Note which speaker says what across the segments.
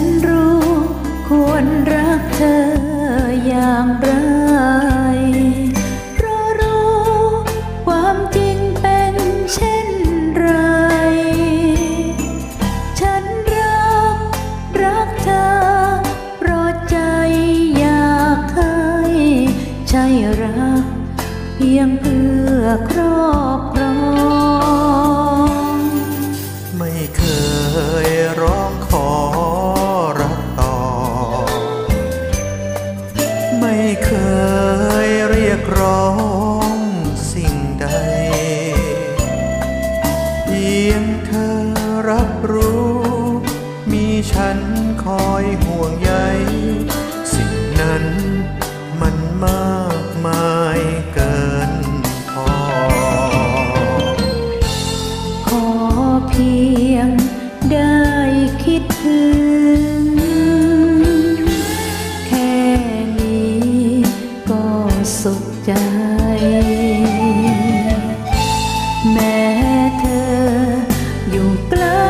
Speaker 1: ันรู้ควรรักเธออย่าง
Speaker 2: ไร เพราะรู้ความจริงเป็นเช่นไร ฉันรักรักเธอ
Speaker 1: เพราะใจอยากให้ใช่รักเพียงเพื่อครอบ ธอรับรู้ มีฉันคอยห่วงใย สิ่งนั้นมันมากมายเกินพอ
Speaker 2: ขอเพียงได้คิดถึง แค่นี้ก็สุขใจ glow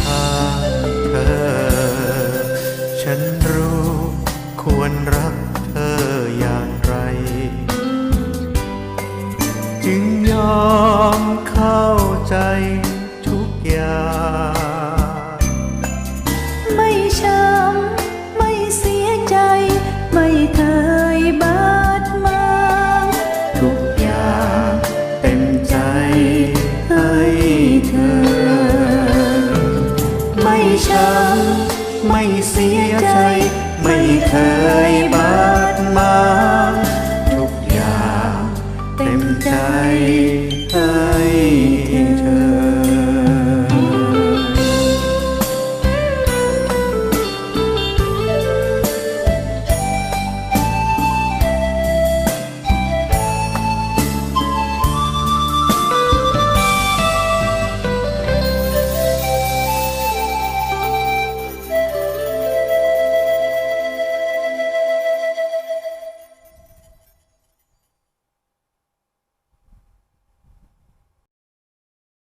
Speaker 2: ข้างเธอ ฉันรู้ควรรักเธออย่างไร จึงยอมเข้าใจ
Speaker 1: ไม่เสียใจ ไม่เคยบาดมา
Speaker 2: ทุกอย่างเต็มใจให้